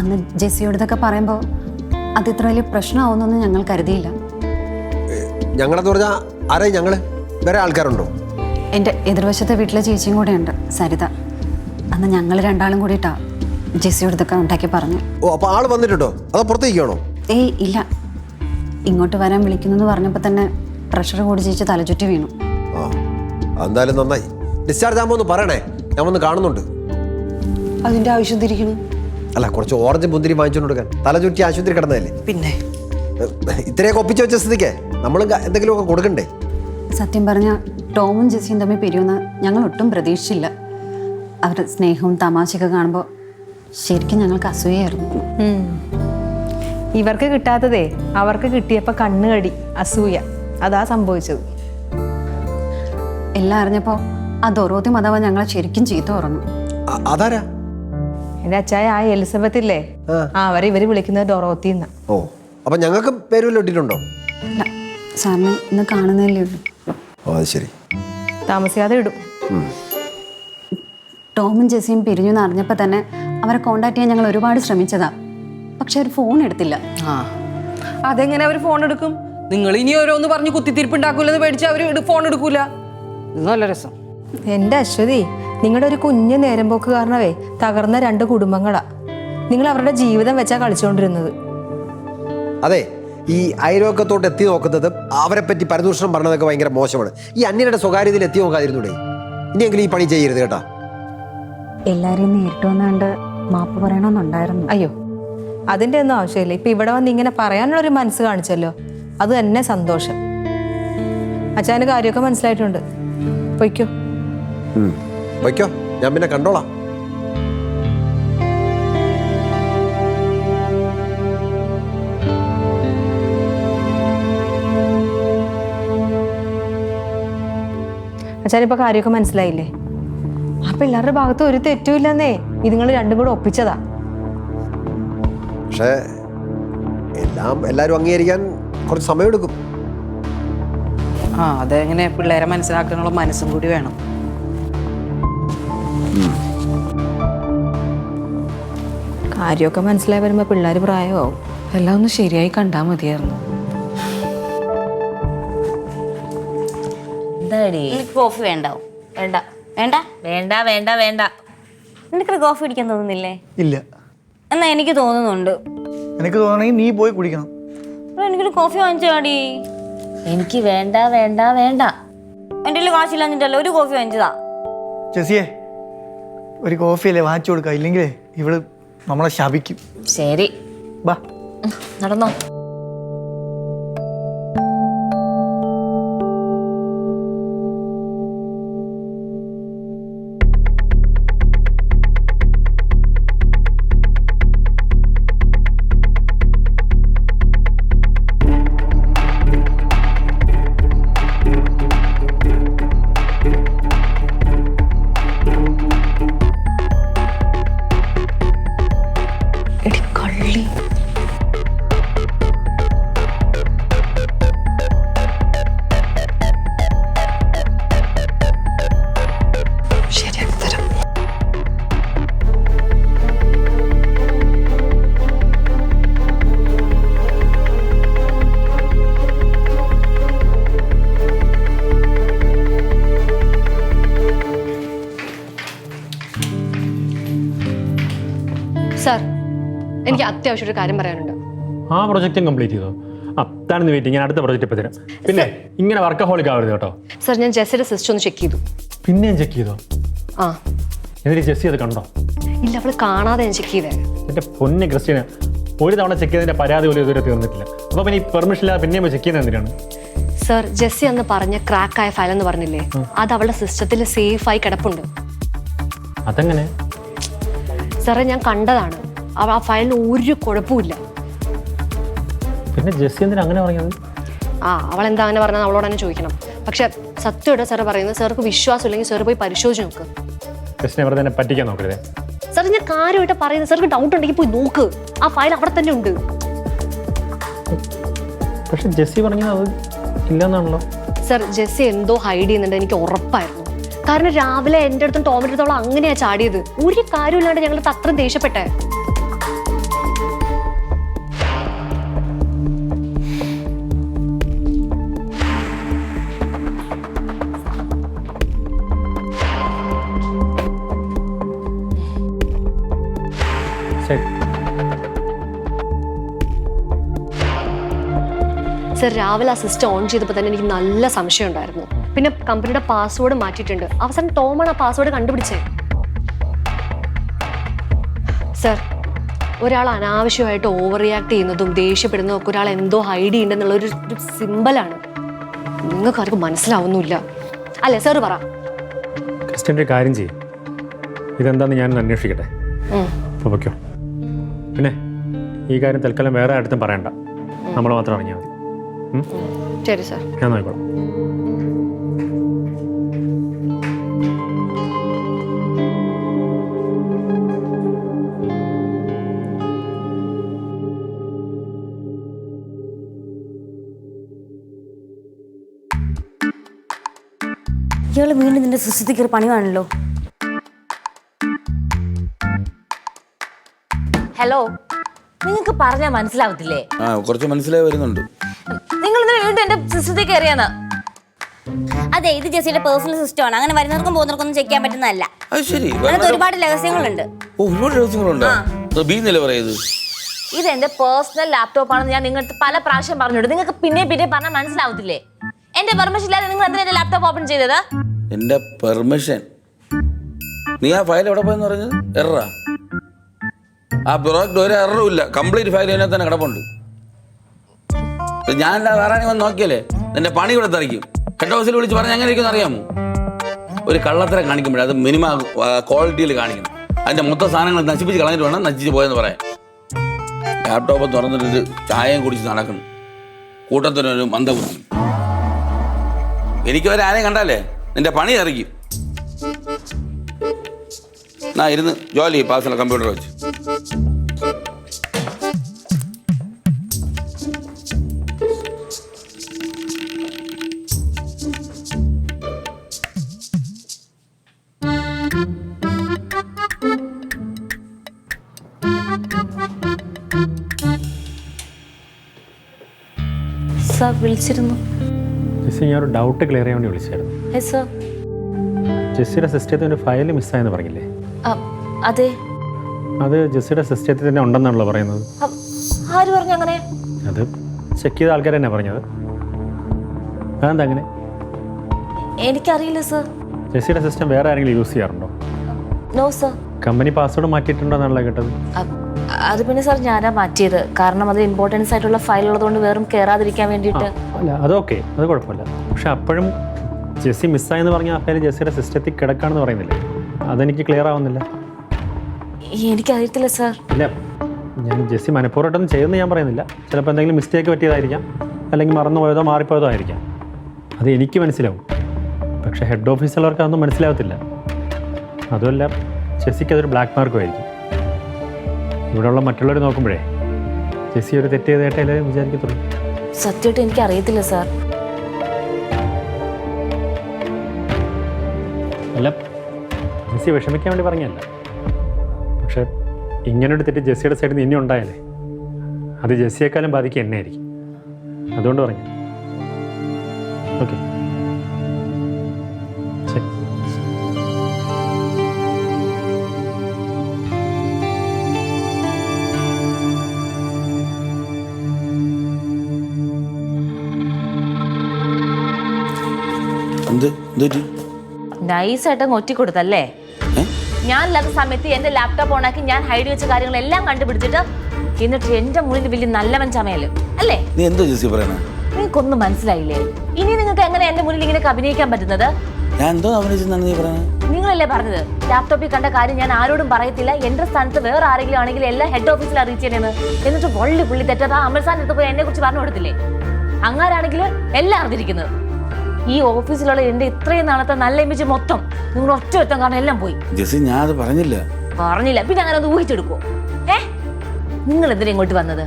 അന്ന് ജെസ്സിയോടതൊക്കെ പറയുമ്പോൾ അത് ഇത്ര വലിയ പ്രശ്നമാവുമെന്നൊന്നും ഞങ്ങൾ കരുതിയില്ല. ഞങ്ങളെന്ന് പറഞ്ഞാൽ ആരായി ഞങ്ങൾ വേറെ ആൾക്കാരുണ്ടോ? എന്റെ എതിർവശത്തെ വീട്ടിലെ ചേച്ചിയും കൂടെ ഉണ്ട് സരിത. അന്ന് ഞങ്ങൾ രണ്ടാളും കൂടിയിട്ടാ ജെസ്സിയോട് ഇതൊക്കെ ഉണ്ടാക്കി പറഞ്ഞു. ഓ അപ്പോൾ ആൾ വന്നിട്ടുണ്ടോ? അതോ പുറത്തേക്കാണോ? ഏയ് ഇല്ല. ഇങ്ങോട്ട് വരാൻ വിളിക്കുന്നെന്ന് പറഞ്ഞപ്പോൾ തന്നെ പ്രഷർ കൂടി ചേച്ചി തലചുറ്റി വീണു. ആ എന്തായാലും നന്നായി. ഡിസ്ചാർജ് ആകുമ്പോൾ ഒന്ന് പറയണേ. ഞാൻ വന്ന് കാണുന്നുണ്ട്. അതിന്റെ ആവശ്യം തിരിക്കണം അല്ല കുറച്ച് ഓറഞ്ച് മുന്തിരി വാങ്ങിച്ചുകൊണ്ട് കൊടുക്കാൻ. തല ചുറ്റി ആശുപത്രി കിടന്നതല്ലേ? പിന്നെ? ഇത്രയൊക്കെ ഒപ്പിച്ച് വെച്ച സ്ഥിതിക്ക് നമ്മൾ എന്തെങ്കിലുമൊക്കെ കൊടുക്കണ്ടേ? സത്യം പറഞ്ഞ ടോമും ജെസ്സിയും തമ്മിൽ പിരിയുന്ന ഞങ്ങൾ ഒട്ടും പ്രതീക്ഷിച്ചില്ല. അവരുടെ സ്നേഹവും തമാശയൊക്കെ കാണുമ്പോൾ ശരിക്കും ഞങ്ങൾക്ക് അസൂയായിരുന്നു. ഇവർക്ക് കിട്ടാത്തതേ അവർക്ക് കിട്ടിയപ്പോൾ കണ്ണുകടി അസൂയ. അതാ സംഭവിച്ചത്. എല്ലാം അറിഞ്ഞപ്പോൾ ആ ദൊറോത്തി അഥവാ ഞങ്ങളെ ശരിക്കും ചീത്ത പറഞ്ഞു. അ- അതാരാ? എന്റെ അച്ചായ ആ എലിസബത്ത് ഇല്ലേ? ആ. അവരെ ഇവർ വിളിക്കുന്നത് ഡൊറോത്തി ഓ അപ്പൊ ഞങ്ങൾക്ക് പേര് അല്ല സാറിന് ഇന്ന് കാണുന്നല്ലേ ഉള്ളൂ. ഓ അത് ശരി. താമസിയാതെ ഇടും. ടോമും ജെസ്സിയും പിരിഞ്ഞു എന്ന് അറിഞ്ഞപ്പോൾ തന്നെ അവരെ കോണ്ടാക്ട് ചെയ്യാൻ ഞങ്ങൾ ഒരുപാട് ശ്രമിച്ചതാ. പക്ഷെ അവർ ഫോൺ എടുത്തില്ല. ആ അതെങ്ങനെ അവർ ഫോൺ എടുക്കും? നിങ്ങൾ ഇനി ഓരോന്ന് പറഞ്ഞ് കുത്തിത്തിരിപ്പ് ഉണ്ടാക്കൂലെന്ന് പേടിച്ച് അവർ ഫോൺ എടുക്കൂല. ഇത് നല്ല രസം. എന്റെ അശ്വതി നിങ്ങളുടെ ഒരു കുഞ്ഞ് നേരം പോക്ക് കാരണവേ തകർന്ന രണ്ട് കുടുംബങ്ങളാ. നിങ്ങൾ അവരുടെ ജീവിതം വെച്ചാ കളിച്ചുകൊണ്ടിരുന്നത് അതെ ഈ അയൽവക്കത്തോട്ട് എത്തി നോക്കുന്നത് അവരെ പറ്റി പരദൂഷണം പറഞ്ഞതൊക്കെ ഭയങ്കര മോശമാണ്. ഈ അന്യരുടെ സ്വകാര്യതയിൽ എത്തി നോക്കാതിരുന്നൂടെ? ഇനിയെങ്കിലും ഈ പണി ചെയ്യരുത് കേട്ടാ. എല്ലാരെയും നേരിട്ട് വന്നാണ്ട് മാപ്പ് പറയണമെന്നുണ്ടായിരുന്നു. അയ്യോ അതിന്റെ ഒന്നും ആവശ്യമില്ല. ഇപ്പൊ ഇവിടെ വന്ന് ഇങ്ങനെ പറയാനുള്ള ഒരു മനസ്സ് കാണിച്ചല്ലോ. അത് തന്നെ സന്തോഷം. അച്ഛന് കാര്യമൊക്കെ മനസ്സിലായിട്ടുണ്ട്. പൊയ്ക്കോ. വയ്ക്കോ. ഞാൻ പിന്നെ കണ്ടോളാം. അച്ഛനിപ്പോ കാര്യമൊക്കെ മനസ്സിലായില്ലേ? ആ പിള്ളേരുടെ ഭാഗത്ത് ഒരു തെറ്റുമില്ലെന്നേ ഇത് നിങ്ങൾ രണ്ടും കൂടെ ഒപ്പിച്ചതാ. പക്ഷേ എല്ലാം എല്ലാവരും അംഗീകരിക്കാൻ കുറച്ച് സമയമെടുക്കും. ആ അതെങ്ങനെ പിള്ളേരെ മനസ്സിലാക്കാനുള്ള മനസ്സും കൂടി വേണം. കാര്യമൊക്കെ മനസ്സിലായി വരുമ്പോൾ പിള്ളേർ പ്രായമാവും. എല്ലാം ഒന്ന് ശരിയായി കണ്ടാൽ മതിയായിരുന്നു. എന്താടി? എനിക്ക് കോഫി വേണ്ടാവും വേണ്ട. വേണ്ട? വേണ്ട വേണ്ട വേണ്ട. നിനക്ക് കോഫി കുടിക്കാൻ തോന്നുന്നില്ലേ? ഇല്ല. എന്നാ എനിക്ക് തോന്നുന്നുണ്ട്. എനിക്ക് തോന്നണമെങ്കിൽ നീ പോയി കുടിക്കണം. എനിക്കൊരു കോഫി വാങ്ങിച്ചാടി. എനിക്ക് വേണ്ട വേണ്ട വേണ്ട. എന്റെ കയ്യിൽ കാശില്ലാഞ്ഞിട്ടല്ല ഒരു കോഫി വാങ്ങിച്ചതാ? ജെസിയെ ഒരു കോഫിയല്ലേ വാങ്ങിച്ചു കൊടുക്കുക ഇല്ലെങ്കിലേ ഇവൾ നമ്മളെ ശപിക്കും. ശരി. ബാ. നടന്നോ. എനിക്ക് അത്യാവശ്യം ഒരു കാര്യം പറയാനുണ്ട്. ആ പ്രൊജക്റ്റും കംപ്ലീറ്റ് ചെയ്തോ? താണെന്ന് വെയിറ്റ് ഞാൻ അടുത്ത പ്രൊജക്റ്റ് ഇപ്പം തരാം. പിന്നെ ഇങ്ങനെ വർക്കഹോളിക് ആവരുത് കേട്ടോ. സർ ഞാൻ ജെസ്സിയുടെ സിസ്റ്റർ ഒന്ന് ചെക്ക് ചെയ്തു. പിന്നെയും ചെക്ക് ചെയ്തോ? ആ. എന്നിട്ട് ജെസ്സി അത് കണ്ടോ? ഇല്ല അവൾ കാണാതെ ഞാൻ ചെക്ക് ചെയ്തേ. എന്റെ പൊന്നെ ക്രിസ്ത്യന് ഒരു തവണ ചെക്ക് ചെയ്തതിന്റെ പരാതി പോലും ഇതുവരെ തീർന്നിട്ടില്ല. അപ്പോൾ പിന്നെ പെർമിഷൻ ഇല്ലാതെ പിന്നെയും ചെക്ക് ചെയ്യുന്നത് എന്തിനാണ്? സർ ജെസ്സി അന്ന് പറഞ്ഞ ക്രാക്ക് ആയ ഫയൽ എന്ന് പറഞ്ഞില്ലേ അത് അവളുടെ സിസ്റ്റത്തിൽ സേഫ് ആയി കിടപ്പുണ്ട്. അതെങ്ങനെ? സാറേ ഞാൻ കണ്ടതാണ്. ആ ഫയലിന് ഒരു കുഴപ്പമില്ല പിന്നെ ജെസ്സി എന്തിനാ അങ്ങനെ പറഞ്ഞത് ആ അവൾ എന്താ അങ്ങനെ പറഞ്ഞാൽ അവളോട് തന്നെ ചോദിക്കണം. പക്ഷെ സത്യമായിട്ട് സാറ് പറയുന്നത് സാർക്ക് വിശ്വാസം ഇല്ലെങ്കിൽ സാർ പോയി പരിശോധിച്ച് നോക്ക്. ജസ്റ്റിനെ വെറുതെ എന്നെ പറ്റിക്കാൻ നോക്കരുത്. സാർ ഞാൻ കാര്യമായിട്ട് പറയുന്നത് സാർക്ക് ഡൗട്ട് ഉണ്ടെങ്കിൽ പോയി നോക്ക്. ആ ഫയൽ അവിടെ തന്നെ ഉണ്ട്. പക്ഷെ ജെസ്സി പറഞ്ഞത് അത് ഇല്ലെന്നാണല്ലോ. സാർ ജെസ്സി എന്തോ ഹൈഡ് ചെയ്യുന്നുണ്ട് എനിക്ക് ഉറപ്പായിരുന്നു. കാരണം രാവിലെ എന്റെ അടുത്തും ടോമിന്റെ അടുത്തോളം അങ്ങനെയാ ചാടിയത്. ഒരു കാര്യമില്ലാണ്ട് ഞങ്ങൾ അത്രയും ദേഷ്യപ്പെട്ടെ. സർ രാവിലെ ആ സിസ്റ്റം ഓൺ ചെയ്തപ്പോൾ തന്നെ എനിക്ക് നല്ല സംശയം ഉണ്ടായിരുന്നു. പിന്നെ കമ്പനിയുടെ പാസ്വേഡ് മാറ്റിയിട്ടുണ്ട്. അവസാനം ടോമാണ് ആ പാസ്വേഡ് കണ്ടുപിടിച്ചേ. സർ ഒരാൾ അനാവശ്യമായിട്ട് ഓവർ റിയാക്ട് ചെയ്യുന്നതും ദേഷ്യപ്പെടുന്നതും ഒക്കെ ഒരാൾ എന്തോ ഹൈഡ് ചെയ്യണ്ടെന്നുള്ള ഒരു സിമ്പലാണ് നിങ്ങൾക്ക് ആർക്കും മനസ്സിലാവുന്നില്ല അല്ലേ സർ പറ. ക്രിസ്റ്റിന്റെ കാര്യം ചെയ്യും. ഇതെന്താന്ന് ഞാൻ അന്വേഷിക്കട്ടെ. അപ്പോൾ പിന്നെ ഈ കാര്യം തൽക്കാലം വേറെ അടുത്തും പറയണ്ട. നമ്മൾ മാത്രം അറിഞ്ഞാൽ? ശരി സാർ. ഞാൻ നോക്കിക്കോളാം. ഇയാൾ വീണ്ടും നിന്റെ സുസ്ഥിതിക്ക് കയറി പണിയാണല്ലോ ഹലോ നിങ്ങൾക്ക് പറഞ്ഞാൽ മനസ്സിലാവത്തില്ലേ? ആ കുറച്ച് മനസ്സിലായി വരുന്നുണ്ട്. വീണ്ടും എന്റെ സിസ്റ്റത്തിൽ കയറിയാന്ന് അതെ ഇത് ജെസ്സിയുടെ പേഴ്സണൽ സിസ്റ്റം ആണ്. അങ്ങനെ വരുന്നവർക്കും പോകുന്നവർക്കൊന്നും ചെക്ക് ചെയ്യാൻ പറ്റുന്നതല്ല. അത് ശരി. അങ്ങനത്തെ ഒരുപാട് രഹസ്യങ്ങളുണ്ട്. ഓ ഒരുപാട് ദിവസങ്ങളുണ്ടോ ബി എന്നല്ലേ പറയത് ഇത് എന്റെ പേഴ്സണൽ ലാപ്ടോപ്പ് ആണെന്ന് ഞാൻ നിങ്ങൾക്ക് പല പ്രാവശ്യം പറഞ്ഞിട്ടുണ്ട്. നിങ്ങൾക്ക് പിന്നെ പിന്നെ പറഞ്ഞാൽ മനസ്സിലാവത്തില്ലേ? എന്റെ പെർമിഷൻ ഇല്ലാതെ നിങ്ങൾ എന്തിനാ എന്റെ ലാപ്ടോപ്പ് ഓപ്പൺ ചെയ്തത്? എന്റെ പെർമിഷൻ നീ ആ ഫയൽ എവിടെ പോയെന്ന് പറഞ്ഞത്? എററാ ആ. പ്രോജക്ട് ഒരു എററും ഇല്ല. കംപ്ലീറ്റ് ഫയൽ അതിനകത്ത് തന്നെ കിടപ്പുണ്ട്. ഞാൻ വേറെ വന്ന് നോക്കിയല്ലേ നിന്റെ പണി ഇവിടെ തെറിക്കും. ഹെഡ് ഹൗസിൽ വിളിച്ച് പറഞ്ഞ എങ്ങനെ ഇരിക്കും അറിയാമോ? ഒരു കള്ളത്തരം കാണിക്കുമ്പോഴേ അത് മിനിമം ക്വാളിറ്റിയിൽ കാണിക്കണം. അതിന്റെ മൊത്തം സാധനങ്ങൾ നശിപ്പിച്ച് കളഞ്ഞിട്ട് വേണം നശിച്ച് പോയെന്ന് പറയാൻ ലാപ്ടോപ്പ് തുറന്നിട്ട് ചായയും കുടിച്ച് നടക്കണം. കൂട്ടത്തിനൊരു മന്ദബുദ്ധി. എനിക്ക് വരെ ആരെയും കണ്ടാലേ? നിന്റെ പണി ഇറക്കും നാ ഇരുന്ന് ജോലി പാസല കമ്പ്യൂട്ടർ വെച്ച്. വിളിച്ചിരുന്നു. ജെസ്സി ഞാൻ ഒരു ഡൗട്ട് ക്ലിയർ ചെയ്യാൻ വേണ്ടി വിളിച്ചായിരുന്നു യെസ് സർ ജെസ്സിയുടെ സിസ്റ്റത്തിൽ ഒരു ഫയൽ മിസ്സായെന്ന് പറഞ്ഞില്ലേ? അതെ. അത് ജെസ്സിയുടെ സിസ്റ്റത്തിൽ തന്നെ ഉണ്ടെന്നാണല്ലോ പറയുന്നത്. ആര് പറഞ്ഞു അങ്ങനെ? അത് ചെക്ക് ചെയ്ത ആൾക്കാർ തന്നെ പറഞ്ഞത്. അതെന്താ അങ്ങനെ? എനിക്കറിയില്ല സർ ജെസ്സിയുടെ സിസ്റ്റം വേറെ ആരെങ്കിലും യൂസ് ചെയ്യാറുണ്ടോ? നോ സർ കമ്പനി പാസ്വേഡ് മാറ്റിയിട്ടുണ്ടോ എന്നാണല്ലോ കേട്ടത്. അത് പിന്നെ സാർ ഞാനാ മാറ്റിയത്. കാരണം അത് ഇമ്പോർട്ടൻസ് ആയിട്ടുള്ള ഫയൽ ഉള്ളതുകൊണ്ട് വേറും കയറാതിരിക്കാൻ വേണ്ടിയിട്ട്. അല്ല അതൊക്കെ അത് കുഴപ്പമില്ല. പക്ഷെ അപ്പോഴും ജെസ്സി മിസ്സായെന്ന് പറഞ്ഞ ആ ഫയൽ ജെസ്സിയുടെ സിസ്റ്റത്തിൽ കിടക്കാണെന്ന് പറയുന്നില്ല? അതെനിക്ക് ക്ലിയർ ആവുന്നില്ല. എനിക്കറിയത്തില്ല സാർ. ഇല്ല. ഞാൻ ജെസ്സി മനഃപൂർവമായിട്ടൊന്നും ചെയ്യുമെന്ന് ഞാൻ പറയുന്നില്ല. ചിലപ്പോൾ എന്തെങ്കിലും മിസ്റ്റേക്ക് പറ്റിയതായിരിക്കാം. അല്ലെങ്കിൽ മറന്നുപോയതോ മാറിപ്പോയതോ ആയിരിക്കാം. അത് എനിക്ക് മനസ്സിലാവും. പക്ഷേ ഹെഡ് ഓഫീസുള്ളവർക്ക് അതൊന്നും മനസ്സിലാവത്തില്ല. അതുമല്ല ജെസ്സിക്ക് അതൊരു ബ്ലാക്ക് മാർക്കും ആയിരിക്കും. ഇവിടെയുള്ള മറ്റുള്ളവർ നോക്കുമ്പോഴേ ജെസ്സി ഒരു തെറ്റ് ചെയ്തതായിട്ട് എല്ലാവരും വിചാരിക്കത്തുള്ളൂ. സത്യമായിട്ട് എനിക്ക് അറിയത്തില്ല സാർ. അല്ല ജെസ്സി വിഷമിക്കാൻ വേണ്ടി പറഞ്ഞല്ല പക്ഷെ ഇങ്ങനൊരു തെറ്റ് ജെസ്സിയുടെ സൈഡിൽ നിന്ന് ഇനി ഉണ്ടായാലേ അത് ജെസ്സിയെക്കാളും ബാധിക്കുക എന്നെ ആയിരിക്കും അതുകൊണ്ട് പറഞ്ഞു. ഓക്കെ. നൈസായിട്ട് അങ്ങ് ഒറ്റി കൊടുത്തല്ലേ ഞാൻ ഇല്ലാത്ത സമയത്ത് എന്റെ ലാപ്ടോപ്പ് ഓണാക്കി ഞാൻ ഹൈഡ് വെച്ച കാര്യങ്ങളെല്ലാം കണ്ടുപിടിച്ചിട്ട് എന്നിട്ട് എന്റെ മുന്നിൽ വലിയ നല്ലവൻ ചമയൽ. അല്ലേ? നീ എന്തോ പറയണേ നിങ്ങൾക്കൊന്നും മനസ്സിലായില്ലേ? ഇനി നിങ്ങൾക്ക് എങ്ങനെ എന്റെ മുന്നിൽ ഇങ്ങനെ അഭിനയിക്കാൻ പറ്റുന്നത്? നിങ്ങളല്ലേ പറഞ്ഞത്? ലാപ്ടോപ്പിൽ കണ്ട കാര്യം ഞാൻ ആരോടും പറയത്തില്ല. എന്റെ സ്ഥാനത്ത് വേറെ ആരെങ്കിലും ആണെങ്കിൽ എല്ലാം ഹെഡ് ഓഫീസിൽ അറിയിച്ചേനെന്ന് എന്നിട്ട് വള്ളി പുള്ളി തെറ്റാതെ അമൽസാൻ എടുത്ത് പോയി എന്നെ കുറിച്ച് പറഞ്ഞു കൊടുത്തില്ലേ? അങ്ങാരാണെങ്കിൽ എല്ലാം അറിഞ്ഞിരിക്കുന്നത്. ഈ ഓഫീസിലുള്ള എന്റെ ഇത്രയും നാളത്തെ നല്ല ഇമേജ് മൊത്തം. നിങ്ങൾ ഒറ്റ ഒറ്റം കാരണം എല്ലാം പോയി. ജെസ്സി ഞാൻ അത് പറഞ്ഞില്ല. പറഞ്ഞില്ല. പിന്നെ അങ്ങനെ ഒന്ന് ഊഹിച്ചെടുക്കോ ഏ? നിങ്ങൾ എന്തിനാ ഇങ്ങോട്ട് വന്നത്?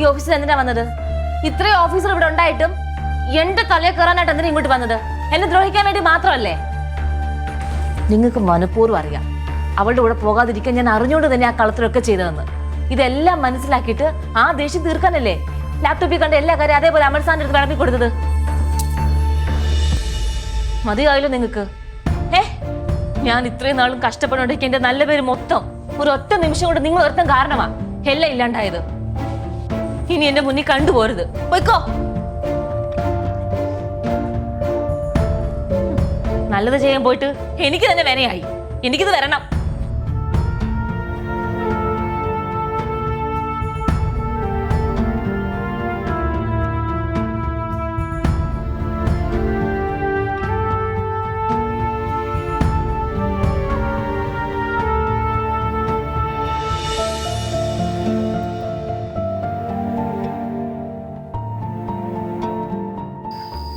ഈ ഓഫീസിൽ എന്തിനാ വന്നത്? ഇത്രയും ഓഫീസർ ഇവിടെ ഉണ്ടായിട്ടും എന്റെ തലയെ കയറാനായിട്ട് എന്തിനാ ഇങ്ങോട്ട് വന്നത്? എന്നെ ദ്രോഹിക്കാൻ വേണ്ടി മാത്രമല്ലേ? നിങ്ങൾക്ക് മനഃപൂർവം അറിയാം. അവളുടെ കൂടെ പോകാതിരിക്കാൻ ഞാൻ അറിഞ്ഞുകൊണ്ട് തന്നെ ആ കളത്തിലൊക്കെ ചെയ്തതെന്ന്. ഇതെല്ലാം മനസ്സിലാക്കിയിട്ട് ആ ദേഷ്യം തീർക്കാനല്ലേ? ലാപ്ടോപ്പിൽ കണ്ട എല്ലാ കാര്യം അതേപോലെ അമർസാന്റെ അടുത്ത് വിളമ്പി കൊടുത്തത്. മതിയായല്ലോ നിങ്ങൾക്ക്. ഏ ഞാൻ ഇത്രയും നാളും കഷ്ടപ്പെടുന്നുണ്ടെങ്കിൽ എന്റെ നല്ല പേര് മൊത്തം. ഒരു ഒറ്റ നിമിഷം കൊണ്ട് നിങ്ങൾ ഒരുത്തം കാരണമാ. എല്ലാം ഇല്ലാണ്ടായത്. ഇനി എന്റെ മുന്നിൽ കണ്ടുപോരുത്. പോയിക്കോ. നല്ലത് ചെയ്യാൻ പോയിട്ട് എനിക്ക് തന്നെ വിനയായി. എനിക്കിത് വരണം.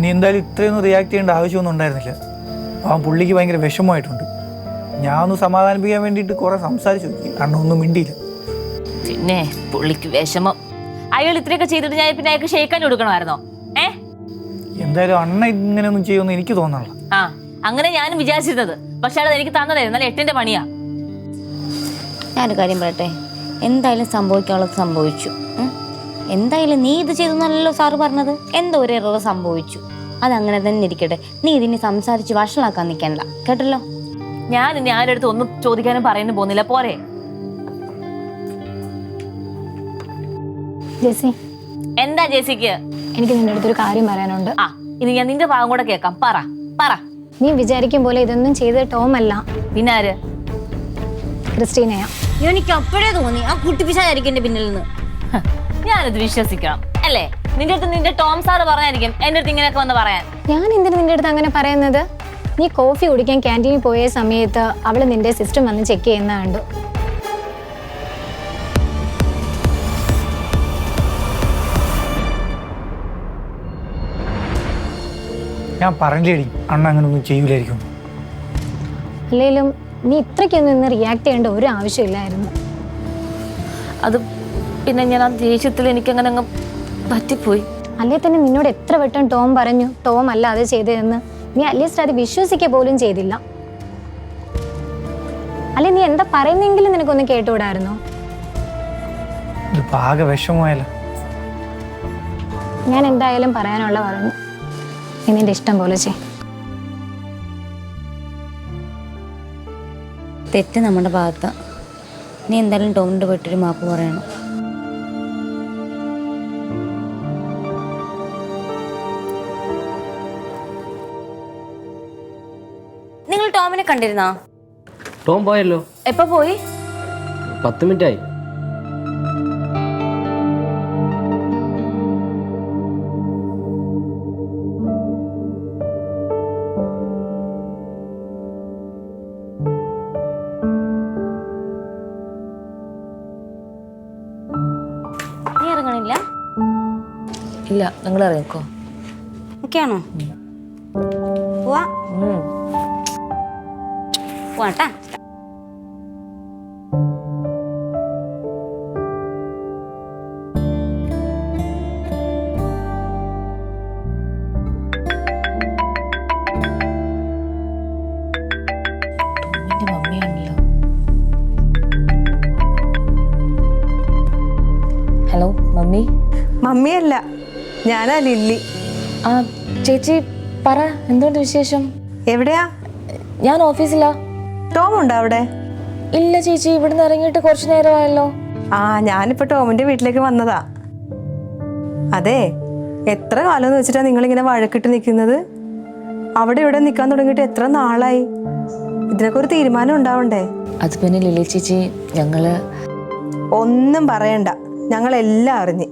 നീ എന്തായാലും ഇത്രയൊന്നും റിയാക്ട് ചെയ്യേണ്ട ആവശ്യമൊന്നും ഉണ്ടായിരുന്നില്ല. അവൻ പുള്ളിക്ക് ഭയങ്കര വിഷമമായിട്ടുണ്ട്. ഞാൻ ഒന്ന് സമാധാനിപ്പിക്കാൻ വേണ്ടിയിട്ട് കുറെ സംസാരിച്ചു നോക്കി. കണ്ണൊന്നും മിണ്ടിയില്ല. പിന്നെ പുള്ളിക്ക് വിഷമം. അയാൾ ഇത്രയൊക്കെ ചെയ്തിട്ട് ഞാൻ പിന്നെ അയാൾക്ക് ഷേക്കാൻ കൊടുക്കണമായിരുന്നോ? ഏ? എന്തായാലും അണ്ണ ഇങ്ങനെയൊന്നും ചെയ്യുമെന്ന് എനിക്ക് തോന്നണില്ല. ആ അങ്ങനെ ഞാനും വിചാരിച്ചിരുന്നത്. പക്ഷെ അത് എനിക്ക് തന്നതായിരുന്നു. നല്ല എട്ടിന്റെ പണിയാ. ഞാനൊരു കാര്യം പറയട്ടെ? എന്തായാലും സംഭവിക്കാനുള്ളത് സംഭവിച്ചു. എന്തായാലും നീ ഇത് ചെയ്തു നല്ലല്ലോ സാറ് പറഞ്ഞത്. എന്തോ ഒരു എറർ സംഭവിച്ചു. അതങ്ങനെ തന്നെ ഇരിക്കട്ടെ. നീ ഇതിനെ സംസാരിച്ച് വഷളാക്കാൻ നിൽക്കണ്ട കേട്ടല്ലോ? ഞാൻ ഇനി ആരുടെ അടുത്ത് ഒന്നും ചോദിക്കാനും പറയാനും പോകുന്നില്ല. പോരെ. ജെസി എന്താ ജേസിക്ക് എനിക്ക് നിന്റെ അടുത്തൊരു കാര്യം പറയാനുണ്ട്. ആ ഇനി ഞാൻ നിന്റെ ഭാഗം കൂടെ കേൾക്കാം. പറ പറ. നീ വിചാരിക്കും പോലെ ഇതൊന്നും ചെയ്ത ടോം അല്ല പിന്നാര് ക്രിസ്റ്റീനയാ. എനിക്ക് അപ്പോഴേ തോന്നി. ആ കുട്ടി പിശാചായിരിക്കും എന്റെ പിന്നിൽ നിന്ന്. ഞാനത് വിശ്വസിക്കണം. അല്ലേ? നിന്റെ അടുത്ത് നിന്റെ ടോം സാറ് പറഞ്ഞായിരിക്കും എന്റെ അടുത്ത് ഇങ്ങനെയൊക്കെ വന്ന് പറയാൻ. ഞാൻ എന്തിനു നിന്റെ അടുത്ത് അങ്ങനെ പറയുന്നത്? നീ കോഫി കുടിക്കാൻ ക്യാന്റീനിൽ പോയ സമയത്ത് അവൾ നിന്റെ സിസ്റ്റം വന്ന് ചെക്ക് ചെയ്യുന്ന കണ്ടു. ഞാൻ പറഞ്ഞേടി അണ്ണ അങ്ങനെയൊന്നും ചെയ്യൂലായിരിക്കും. അല്ലെങ്കിലും നീ ഇത്രയ്ക്കൊന്നും ഇന്ന് റിയാക്ട് ചെയ്യേണ്ട ഒരു ആവശ്യമില്ലായിരുന്നു. അത് പിന്നെ ഞാൻ ആ ദേഷ്യത്തിൽ എനിക്കങ്ങനെ അങ്ങ് പറ്റിപ്പോയി. അല്ലേ തന്നെ നിന്നോട് എത്ര വട്ടം ടോം പറഞ്ഞു ടോം അല്ല അത് ചെയ്തതെന്ന്. നീ അറ്റ്ലീസ്റ്റ് അത് വിശ്വസിക്കുക പോലും ചെയ്തില്ല. അല്ലെ നീ എന്താ പറയുന്നെങ്കിലും നിനക്കൊന്ന് കേട്ടുകൂടായിരുന്നോ? ഞാൻ എന്തായാലും പറയാനുള്ള പറഞ്ഞു. നീ നിന്റെ ഇഷ്ടം പോലെ ചെയ്. തെറ്റ് നമ്മുടെ ഭാഗത്ത്. നീ എന്തായാലും ടോമിന്റെ പോയിട്ടൊരു മാപ്പ് പറയണം. നിങ്ങൾ ടോമിനെ കണ്ടിരുന്നോ? ടോം പോയല്ലോ. എപ്പോ പോയി? പത്ത് മിനിറ്റ് ആയി നീ ഇറങ്ങണില്ല? ഇല്ല നിങ്ങൾ ഇറങ്ങിക്കോ. ഓക്കെ ആണോ മമ്മിയാണല്ലോ ഹലോ മമ്മി? മമ്മിയല്ല ഞാനാ ലില്ലി. ആ ചേച്ചി പറ എന്തുകൊണ്ട് വിശേഷം? എവിടെയാ? ഞാൻ ഓഫീസിലാ. ടോം ഉണ്ടോ അവിടെ? ഇല്ല ചേച്ചി. ഇവിടുന്ന് ഇറങ്ങിയിട്ട് കുറച്ചു നേരമായല്ലോ. ആ ഞാനിപ്പോ ടോമിന്റെ വീട്ടിലേക്ക് വന്നതാ. അതെ എത്ര കാലം എന്ന് വെച്ചിട്ടാ നിങ്ങളിങ്ങനെ വഴക്കിട്ട് നിൽക്കുന്നത്? അവിടെ ഇവിടെ നിൽക്കാൻ തുടങ്ങിയിട്ട് എത്ര നാളായി? ഇതിനൊക്കെ ഒരു തീരുമാനം ഉണ്ടാവണ്ടേ? അത് പിന്നെ ലിലി ചേച്ചി ഞങ്ങൾ ഒന്നും പറയണ്ട. ഞങ്ങളെല്ലാം അറിഞ്ഞ്.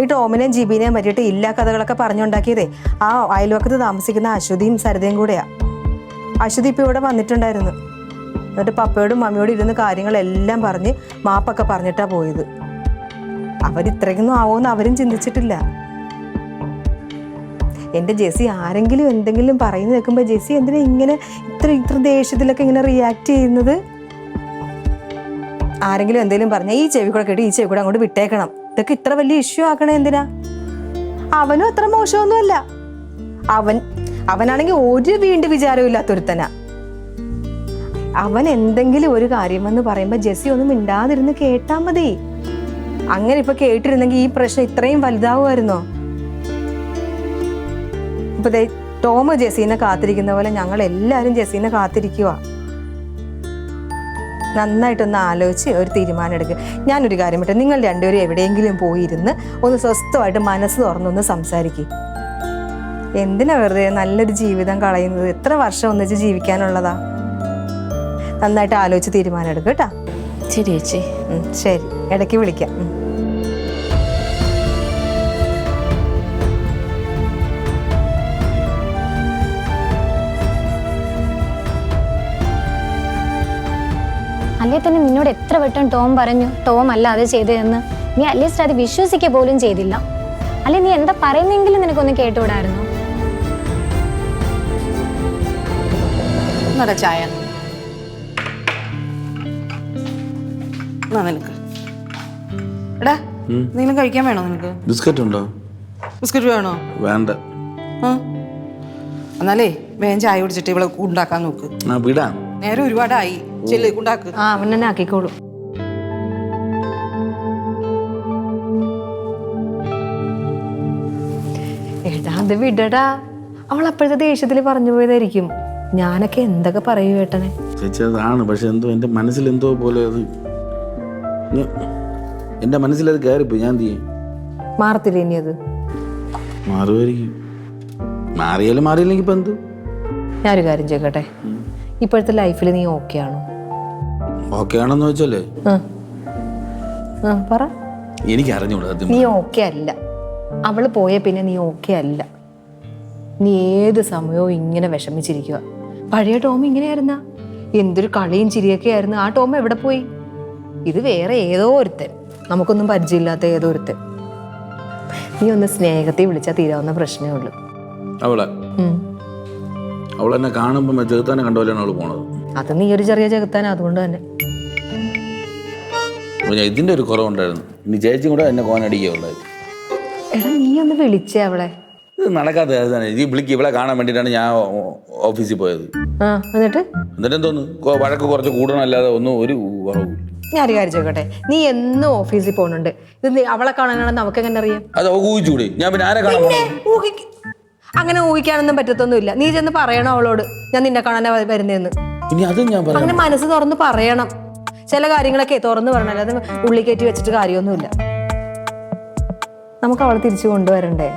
ഈ ടോമിനെയും ജിബിനെയും പറ്റിയിട്ട് ഇല്ലാ കഥകളൊക്കെ പറഞ്ഞുണ്ടാക്കിയതേ ആ അയൽവക്കത്ത് താമസിക്കുന്ന അശ്വതിയും സരിതയും കൂടെയാ. അശ്വതി ഇപ്പൊ ഇവിടെ വന്നിട്ടുണ്ടായിരുന്നു. എന്നിട്ട് പപ്പയോടും മമ്മിയോടും ഇരുന്ന് കാര്യങ്ങളെല്ലാം പറഞ്ഞ് മാപ്പൊക്കെ പറഞ്ഞിട്ടാ പോയത്. അവരിത്രയ്ക്കൊന്നും ആവുമെന്ന് അവരും ചിന്തിച്ചിട്ടില്ല. എന്റെ ജെസ്സി ആരെങ്കിലും എന്തെങ്കിലും പറയുന്ന കേൾക്കുമ്പോൾ ജെസ്സി എന്തിനാ ഇങ്ങനെ ഇത്ര ഇത്ര ദേഷ്യത്തിലൊക്കെ ഇങ്ങനെ റിയാക്ട് ചെയ്യുന്നത്? ആരെങ്കിലും എന്തെങ്കിലും പറഞ്ഞാൽ ഈ ചെവി കൂടെ കേട്ട് ഈ ചെവി കൂടെ അങ്ങോട്ട് വിട്ടേക്കണം. ഇതൊക്കെ ഇത്ര വലിയ ഇഷ്യൂ ആക്കണേ എന്തിനാ? അവനും അത്ര മോശമൊന്നുമല്ല. അവൻ അവനാണെങ്കിൽ ഒരു വീണ്ടും വിചാരവും ഇല്ലാത്തൊരുത്തനാ. അവൻ എന്തെങ്കിലും ഒരു കാര്യം എന്ന് പറയുമ്പോൾ ജെസ്സി ഒന്നും മിണ്ടാതിരുന്ന് കേട്ടാ മതി. അങ്ങനെ ഇപ്പൊ കേട്ടിരുന്നെങ്കിൽ ഈ പ്രശ്നം ഇത്രയും വലുതാവുമായിരുന്നോ? ഇപ്പൊ ടോമ് ജെസീനെ കാത്തിരിക്കുന്ന പോലെ ഞങ്ങൾ എല്ലാവരും ജെസീനെ കാത്തിരിക്കുക നന്നായിട്ടൊന്ന് ആലോചിച്ച് ഒരു തീരുമാനം എടുക്കുക ഞാനൊരു കാര്യം പറ്റും നിങ്ങൾ രണ്ടുപേരും എവിടെയെങ്കിലും പോയിരുന്ന് ഒന്ന് സ്വസ്ഥമായിട്ട് മനസ്സ് തുറന്നൊന്ന് സംസാരിക്കും. എന്തിനാ വെറുതെ നല്ലൊരു ജീവിതം കളയുന്നത്? എത്ര വർഷം ഒന്നിച്ച് ജീവിക്കാനുള്ളതാ? നന്നായിട്ട് ആലോചിച്ച് തീരുമാനം എടുക്കും കേട്ടോ. ശരി ചേച്ചി. ശരി. ഇടയ്ക്ക് വിളിക്കാം. അല്ലേ തന്നെ നിന്നോട് എത്ര വട്ടം ടോം പറഞ്ഞു ടോം അല്ല അത് ചെയ്തതെന്ന്. നീ അറ്റ്ലീസ്റ്റ് അത് വിശ്വസിക്കുക പോലും ചെയ്തില്ല. അല്ലെ നീ എന്താ പറയുന്നെങ്കിലും നിനക്കൊന്ന് കേട്ടുകൂടായിരുന്നു ചായ. എന്നാ നിനക്ക്? എടാ എന്തെങ്കിലും കഴിക്കാൻ വേണോ നിനക്ക്? ബിസ്ക്കറ്റ് ഉണ്ടോ? ബിസ്ക്കറ്റ് വേണോ? വേണ്ട. എന്നാലേ വേഗം ചായ കുടിച്ചിട്ട് ഇവിടെ ഉണ്ടാക്കാൻ നോക്ക്. വിടാം. നേരെ ഒരുപാടായി. ചെല്ല് ഉണ്ടാക്ക്. ആ അവൻ തന്നെ ആക്കിക്കോളൂ. എടാ അത് വിടടാ. അവൾ അപ്പോഴത്തെ ദേഷ്യത്തിൽ പറഞ്ഞു പോയതായിരിക്കും. ഞാനൊക്കെ എന്തൊക്കെ പറയൂ ഏട്ടനെ? ചേച്ചി അതാണ്. പക്ഷെ എന്തോ എന്റെ മനസ്സിൽ എന്തോ പോലെ അത് എന്റെ മനസ്സിലത് കയറിപ്പോയി ഞാൻ തീ മാറത്തില്ല ഇനി അത്? മാറുമായിരിക്കും. മാറിയാലും മാറിയില്ലെങ്കിൽ ഇപ്പം എന്ത്? ഞാനൊരു കാര്യം ചെയ്യട്ടെ ഇപ്പോഴത്തെ ലൈഫിൽ നീ ഓക്കെ ആണോ? ഓക്കെ ആണെന്ന് വെച്ചല്ലേ? പറ. എനിക്ക് അറിഞ്ഞൂടാ നീ ഓക്കെ അല്ല. അവൾ പോയ പിന്നെ നീ ഓക്കെ അല്ല. നീ ഏത് സമയവും ഇങ്ങനെ വിഷമിച്ചിരിക്കുക പഴയ ടോം ഇങ്ങനെയായിരുന്ന? എന്തൊരു കളിയും ചിരിയൊക്കെ ആയിരുന്നു. ആ ടോം എവിടെ പോയി? ഇത് വേറെ ഏതോ ഒരുത്തൻ. നമുക്കൊന്നും പരിചയമില്ലാത്ത ഏതോ ഒരുത്തൻ. നീ ഒന്ന് സ്നേഹത്തെ വിളിച്ചാൽ തീരാവുന്ന പ്രശ്നമേ ഉള്ളൂ. അവളെ. അവൾ എന്നെ കാണുമ്പോൾ ചെറുത്താനെ കണ്ടോലെയാണ് അവൾ പോണത്. അത് നീ ഒരു ചെറിയ ചെകുത്താൻ അതുകൊണ്ട് തന്നെ. ഇതിന്റെ ഒരു കുറവുണ്ടായിരുന്നു. ഇനി ചേച്ചി കൂടെ എന്നെ കോനടിക്കുക ഉണ്ടായി എടാ നീ ഒന്ന് വിളിച്ചേ അവളെ. ഇത് നടക്കാത്ത ഈ വിളിക്ക് ഇവളെ കാണാൻ വേണ്ടിയിട്ടാണ് ഞാൻ ഓഫീസിൽ പോയത്. എന്നിട്ട്? എന്നിട്ട് എന്തോന്ന് വഴക്ക് കുറച്ച് കൂടണമല്ലാതെ ഒന്നും ഒരു കുറവും ഞാൻ കാര്യം ചോദിക്കട്ടെ? നീ എന്നും ഓഫീസിൽ പോകുന്നുണ്ട്. ഇത് അവളെ കാണാനാണെന്ന് നമുക്ക് എങ്ങനെ അറിയാം? അത് അവ ഊഹിച്ചൂടെ. ഞാൻ പിന്നെ ആരെ കാണാൻ പിന്നെ പോണം ഊഹിക്ക അങ്ങനെ ഊഹിക്കാനൊന്നും പറ്റത്തൊന്നുമില്ല. നീ ചെന്ന് പറയണം അവളോട്? ഞാൻ നിന്നെ കാണാനാ വ- വരുന്നതെന്ന് ഇനി അതും ഞാൻ പറയാം അങ്ങനെ മനസ്സ് തുറന്ന് പറയണം. ചില കാര്യങ്ങളൊക്കെ തുറന്ന് പറയണം. അത് ഉള്ളി കയറ്റി വെച്ചിട്ട് കാര്യമൊന്നുമില്ല. നമുക്ക് അവളെ തിരിച്ചു കൊണ്ടുവരണ്ടേ?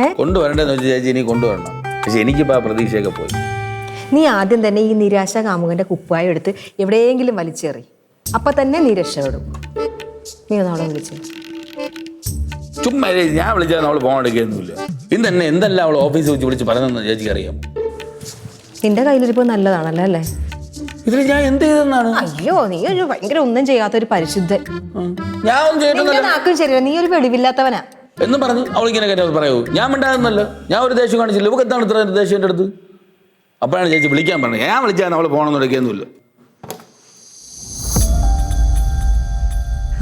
ഏ? കൊണ്ടുവരണ്ടെന്ന് വെച്ചാൽ ചേച്ചി ഇനി കൊണ്ടുവരണം. പക്ഷെ എനിക്കിപ്പോൾ ആ പ്രതീക്ഷയൊക്കെ പോയി. നീ ആദ്യം തന്നെ ഈ നിരാശ കാമുകന്റെ കുപ്പായം എടുത്ത് എവിടെയെങ്കിലും വലിച്ചേറി. അപ്പൊ തന്നെ നീ രക്ഷപ്പെടും. നീ ഒന്നവിടെ വിളിച്ചു. ചുമ്മാ ഇരി, ഞാൻ വിളിച്ചാൽ അവൾ ഫോൺ എടുക്കുകയൊന്നുമില്ല. ഇന്ന് തന്നെ എന്തെല്ലാം അവൾ ഓഫീസിൽ വെച്ച് വിളിച്ച് പറഞ്ഞതെന്ന് ചേച്ചിക്ക് അറിയാം നിന്റെ കയ്യിലിരിപ്പ് നല്ലതാണല്ലോ? അല്ലേ? ഇതിൽ ഞാൻ എന്ത് ചെയ്തെന്നാണ്? അയ്യോ നീ ഒരു ഭയങ്കര ഒന്നും ചെയ്യാത്ത ഒരു പരിശുദ്ധൻ ഞാൻ ഒന്നും നിന്റെ നാക്കും ശരിയല്ല നീ ഒരു വെളിവില്ലാത്തവനാ. എന്ന് പറഞ്ഞു അവളിങ്ങനെ കാര്യം പറയൂ. ഞാൻ മിണ്ടാകുന്നല്ലോ ഞാൻ ഒരു ദേഷ്യം കാണിച്ചില്ല. ഇവക്ക് എന്താണ് ഇത്ര ദേഷ്യം എന്റെ അടുത്ത്? അപ്പോഴാണ് ചേച്ചി വിളിക്കാൻ പറഞ്ഞത്. ഞാൻ വിളിച്ചാൽ അവൾ പോകണമെന്ന് തുടക്കിയൊന്നുമില്ല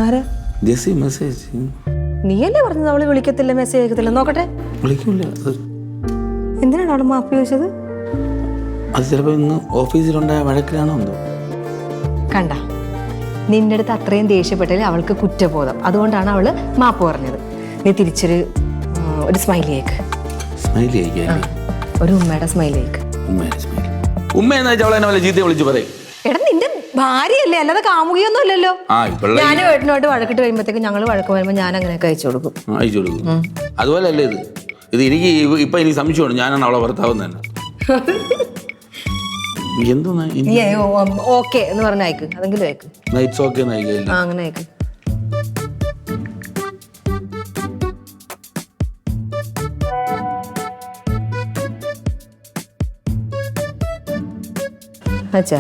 ആരാ? ജെസ്സി മെസ്സേജ്. നീയല്ലേ പറഞ്ഞത് അവൾ വിളിക്കത്തില്ല മെസ്സേജ് അയക്കത്തില്ല? നോക്കട്ടെ. വിളിക്കില്ല അത് എന്തിനാണ് അവൾ മാപ്പ് ചോദിച്ചത്? അത് ചിലപ്പോൾ ഇന്ന് ഓഫീസിലുണ്ടായ വഴക്കിലാണോ എന്തോ. കണ്ട. നിന്റെ അടുത്ത് അത്രയും ദേഷ്യപ്പെട്ടാൽ അവൾക്ക് കുറ്റബോധം. അതുകൊണ്ടാണ് അവൾ മാപ്പ് പറഞ്ഞത്. നീ തിരിച്ചൊരു ഒരു സ്മൈലി അയക്ക്. സ്മൈലി ഒരു ഉമ്മയുടെ സ്മൈലിയേക്ക് സ്മൈലി ഉമ്മ എന്ന് വെച്ചാൽ അവളെ എന്നെ വല്ല ചീത്ത വിളിച്ച് പറയും? എടാ നിന്റെ ഭാര്യയല്ലേ? അല്ലാതെ കാമുകിയൊന്നും അല്ലല്ലോ ആ ഇപ്പോഴുള്ള ഞാനും ഏട്ടനുമായിട്ട് വഴക്കിട്ട് വരുമ്പോഴത്തേക്ക് ഞങ്ങൾ വഴക്ക് വരുമ്പോൾ ഞാൻ അങ്ങനെയൊക്കെ അയച്ചു കൊടുക്കും. അയച്ചു കൊടുക്കും. അതുപോലെ അല്ലേ ഇത്? ഇത് എനിക്ക് ഇവ- ഇപ്പൊ എനിക്ക് സംശയമാണ്. ഞാനാണ് അവളെ ഭർത്താവ് തന്നെ. എന്തോന്നാ? ഓക്കെ എന്ന് പറഞ്ഞ അയക്ക്. അതെങ്കിലും അയക്ക്. ഇറ്റ്സ് ഓക്കെ നയിക്കില്ല ആ അങ്ങനെ അയക്ക്. അച്ഛാ.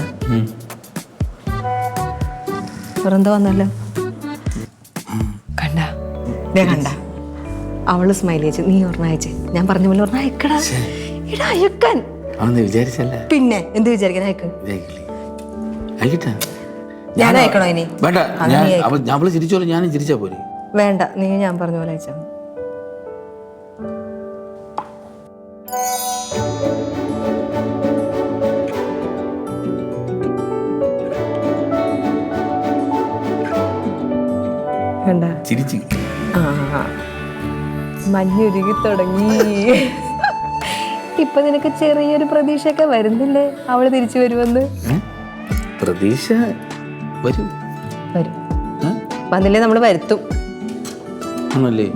വേറെന്താ വന്നല്ലോ. കണ്ട. ദേ കണ്ട. അവൾ സ്മൈൽ നീ ഒരെണ്ണം അയച്ചേ. ഞാൻ പറഞ്ഞ പോലെ ഒരെണ്ണം അയക്കടാ. എടാ അയക്കാൻ അവന്ന് വിചാരിച്ചല്ല? പിന്നെ എന്ത് വിചാരിക്കാൻ അയക്ക്. അയക്കട്ടെ? ഞാൻ അയക്കണോ ഇനി? വേണ്ട ഞാൻ ചിരിച്ചോളൂ ഞാനും ചിരിച്ചാ പോരെ. വേണ്ട നീ ഞാൻ പറഞ്ഞ പോലെ അയച്ചാ മതി. ചിരിച്ചു ആ മഞ്ഞുരുകി തുടങ്ങി. ഇപ്പൊ നിനക്ക് ചെറിയൊരു പ്രതീക്ഷയൊക്കെ വരുന്നില്ലേ? അവൾ തിരിച്ചു വരുമെന്ന് പ്രതീക്ഷ വരും. വരും. വന്നില്ലേ നമ്മൾ വരുത്തും. ആണല്ലേ.